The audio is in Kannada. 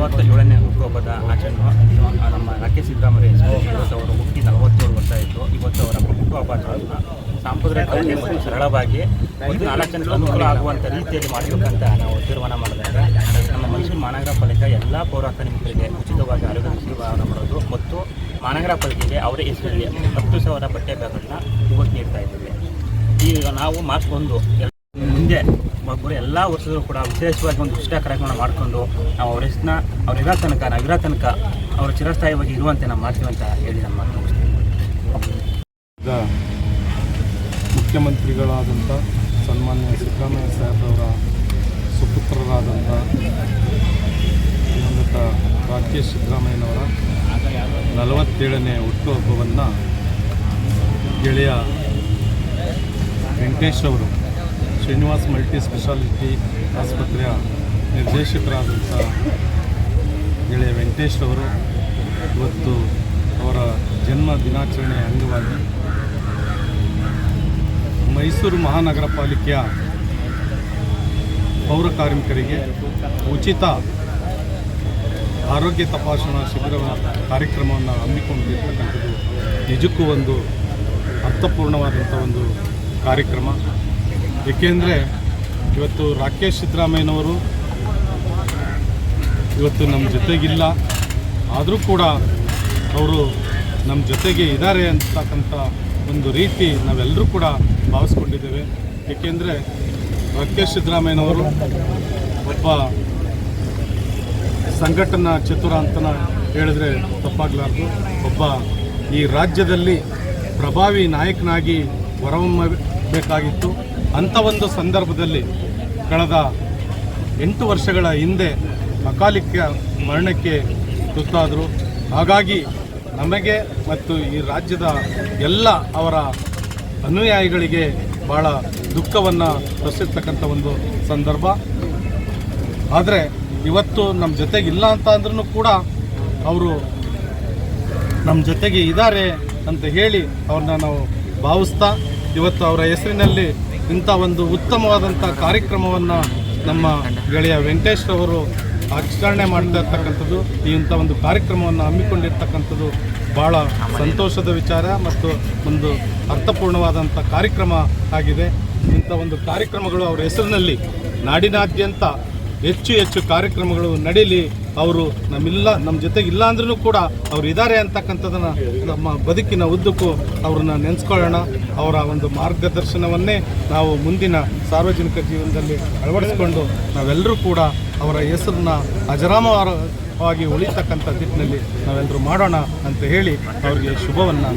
ನಲವತ್ತ ಏಳನೇ ಹುಟ್ಟುಹಬ್ಬದ ಆಚರಣೆ ನಮ್ಮ ರಾಕೇಶ್ ಸಿದ್ದರಾಮಯ್ಯ ಇವತ್ತು ಅವರು ಹುಟ್ಟಿ ನಲವತ್ತೇಳು ವರ್ಷ ಆಯಿತು. ಇವತ್ತು ಅವರ ಹುಟ್ಟುಹಬ್ಬ ಆಚರಣೆಯನ್ನು ಮತ್ತು ಸರಳವಾಗಿ ಒಂದು ನಾಲ್ಕು ಜನಕ್ಕೆ ಅನುಕೂಲ ಆಗುವಂಥ ರೀತಿಯಲ್ಲಿ ಮಾಡಬೇಕಂತ ನಾವು ತೀರ್ಮಾನ ಮಾಡಿದಾಗ ನಮ್ಮ ಮೈಸೂರು ಮಹಾನಗರ ಪಾಲಿಕೆ ಎಲ್ಲ ಪೌರ ಕಾರ್ಮಿಕರಿಗೆ ಉಚಿತವಾಗಿ ಆರೋಗ್ಯ ಸೇವೆಯನ್ನು ಮಾಡೋದು ಮತ್ತು ಮಹಾನಗರ ಪಾಲಿಕೆಗೆ ಅವರ ಹೆಸರಲ್ಲಿ ಹತ್ತು ಸಾವಿರ ಬಟ್ಟೆ ಬ್ಯಾಗ್ಗಳನ್ನ ಇವತ್ತು ನೀಡ್ತಾ ಇದ್ದೇವೆ. ಈಗ ನಾವು ಮಾರ್ಚ್ ಒಂದು ಮುಂದೆ ಒಬ್ಬರು ಎಲ್ಲ ವರ್ಷದಲ್ಲೂ ಕೂಡ ವಿಶೇಷವಾಗಿ ಒಂದು ವಿಶಿಷ್ಟ ಕಾರ್ಯಕ್ರಮ ಮಾಡಿಕೊಂಡು ನಾವು ಅವ್ರ ಹೆಸರನ್ನ ಅವ್ರ ಇರೋ ತನಕ ನಾವಿರೋ ತನಕ ಅವರು ಚಿರಸ್ಥಾಯಿಯಾಗಿ ಇರುವಂತೆ ನಾವು ಮಾಡ್ತೀವಿ ಅಂತ ಹೇಳಿ ನಮ್ಮ ಮುಖ್ಯಮಂತ್ರಿಗಳಾದಂಥ ಸನ್ಮಾನ್ಯ ಸಿದ್ದರಾಮಯ್ಯ ಸಾಹೇಬ್ರವರ ಸುಪುತ್ರರಾದಂಥ ದಿವಂಗತ ರಾಕೇಶ್ ಸಿದ್ದರಾಮಯ್ಯನವರ ನಲವತ್ತೇಳನೇ ಹುಟ್ಟುಹಬ್ಬವನ್ನು ಗೆಳೆಯ ವೆಂಕಟೇಶ್ ಅವರು ಶ್ರೀನಿವಾಸ್ ಮಲ್ಟಿ ಸ್ಪೆಷಾಲಿಟಿ ಆಸ್ಪತ್ರೆಯ ನಿರ್ದೇಶಕರಾದಂಥ ಗೆಳೆಯ ವೆಂಕಟೇಶ್ ಅವರು ಇವತ್ತು ಅವರ ಜನ್ಮ ದಿನಾಚರಣೆಯ ಅಂಗವಾಗಿ ಮೈಸೂರು ಮಹಾನಗರ ಪಾಲಿಕೆಯ ಪೌರ ಕಾರ್ಮಿಕರಿಗೆ ಉಚಿತ ಆರೋಗ್ಯ ತಪಾಸಣಾ ಶಿಬಿರ ಕಾರ್ಯಕ್ರಮವನ್ನು ಹಮ್ಮಿಕೊಂಡಿರ್ತಕ್ಕಂಥದ್ದು ನಿಜಕ್ಕೂ ಒಂದು ಅರ್ಥಪೂರ್ಣವಾದಂಥ ಒಂದು ಕಾರ್ಯಕ್ರಮ. ಏಕೆಂದರೆ ಇವತ್ತು ರಾಕೇಶ್ ಸಿದ್ದರಾಮಯ್ಯನವರು ಇವತ್ತು ನಮ್ಮ ಜೊತೆಗಿಲ್ಲ. ಆದರೂ ಕೂಡ ಅವರು ನಮ್ಮ ಜೊತೆಗೆ ಇದ್ದಾರೆ ಅಂತಕ್ಕಂಥ ಒಂದು ರೀತಿ ನಾವೆಲ್ಲರೂ ಕೂಡ ಭಾವಿಸ್ಕೊಂಡಿದ್ದೇವೆ. ಏಕೆಂದರೆ ರಾಕೇಶ್ ಸಿದ್ದರಾಮಯ್ಯನವರು ಒಬ್ಬ ಸಂಘಟನಾ ಚತುರ ಅಂತನ ಹೇಳಿದ್ರೆ ತಪ್ಪಾಗಲಾರ್ದು. ಒಬ್ಬ ಈ ರಾಜ್ಯದಲ್ಲಿ ಪ್ರಭಾವಿ ನಾಯಕನಾಗಿ ಹೊರಹೊಮ್ಮಬೇಕಾಗಿತ್ತು. ಅಂಥ ಒಂದು ಸಂದರ್ಭದಲ್ಲಿ ಕಳೆದ ಎಂಟು ವರ್ಷಗಳ ಹಿಂದೆ ಅಕಾಲಿಕ ಮರಣಕ್ಕೆ ತುತ್ತಾದರು. ಹಾಗಾಗಿ ನಮಗೆ ಮತ್ತು ಈ ರಾಜ್ಯದ ಎಲ್ಲ ಅವರ ಅನುಯಾಯಿಗಳಿಗೆ ಭಾಳ ದುಃಖವನ್ನು ತರಿಸಿರ್ತಕ್ಕಂಥ ಒಂದು ಸಂದರ್ಭ. ಆದರೆ ಇವತ್ತು ನಮ್ಮ ಜೊತೆಗಿಲ್ಲ ಅಂತ ಅಂದ್ರೂ ಕೂಡ ಅವರು ನಮ್ಮ ಜೊತೆಗೆ ಇದ್ದಾರೆ ಅಂತ ಹೇಳಿ ಅವ್ರನ್ನ ನಾವು ಭಾವಿಸ್ತಾ, ಇವತ್ತು ಅವರ ಹೆಸರಿನಲ್ಲಿ ಇಂಥ ಒಂದು ಉತ್ತಮವಾದಂಥ ಕಾರ್ಯಕ್ರಮವನ್ನು ನಮ್ಮ ಗೆಳೆಯ ವೆಂಕಟೇಶ್ ಅವರು ಆಚರಣೆ ಮಾಡ್ತಾ ಇರ್ತಕ್ಕಂಥದ್ದು. ಈ ಇಂಥ ಒಂದು ಕಾರ್ಯಕ್ರಮವನ್ನು ಹಮ್ಮಿಕೊಂಡಿರ್ತಕ್ಕಂಥದ್ದು ಭಾಳ ಸಂತೋಷದ ವಿಚಾರ ಮತ್ತು ಒಂದು ಅರ್ಥಪೂರ್ಣವಾದಂಥ ಕಾರ್ಯಕ್ರಮ ಆಗಿದೆ. ಇಂಥ ಒಂದು ಕಾರ್ಯಕ್ರಮಗಳು ಅವರ ಹೆಸರಿನಲ್ಲಿ ನಾಡಿನಾದ್ಯಂತ ಹೆಚ್ಚು ಹೆಚ್ಚು ಕಾರ್ಯಕ್ರಮಗಳು ನಡೀಲಿ, ಅವರು ನಮ್ಮಿಲ್ಲ ನಮ್ಮ ಜೊತೆಗೆ ಇಲ್ಲ ಅಂದ್ರೂ ಕೂಡ ಅವ್ರು ಇದ್ದಾರೆ ಅಂತಕ್ಕಂಥದ್ದನ್ನು ನಮ್ಮ ಬದುಕಿನ ಉದ್ದಕ್ಕೂ ಅವ್ರನ್ನ ನೆನೆಸ್ಕೊಳ್ಳೋಣ. ಅವರ ಒಂದು ಮಾರ್ಗದರ್ಶನವನ್ನೇ ನಾವು ಮುಂದಿನ ಸಾರ್ವಜನಿಕ ಜೀವನದಲ್ಲಿ ಅಳವಡಿಸಿಕೊಂಡು ನಾವೆಲ್ಲರೂ ಕೂಡ ಅವರ ಹೆಸರನ್ನ ಅಜರಾಮವಾಗಿ ಉಳಿತಕ್ಕಂಥ ದಿಟ್ಟಿನಲ್ಲಿ ನಾವೆಲ್ಲರೂ ಮಾಡೋಣ ಅಂತ ಹೇಳಿ ಅವರಿಗೆ ಶುಭವನ್ನು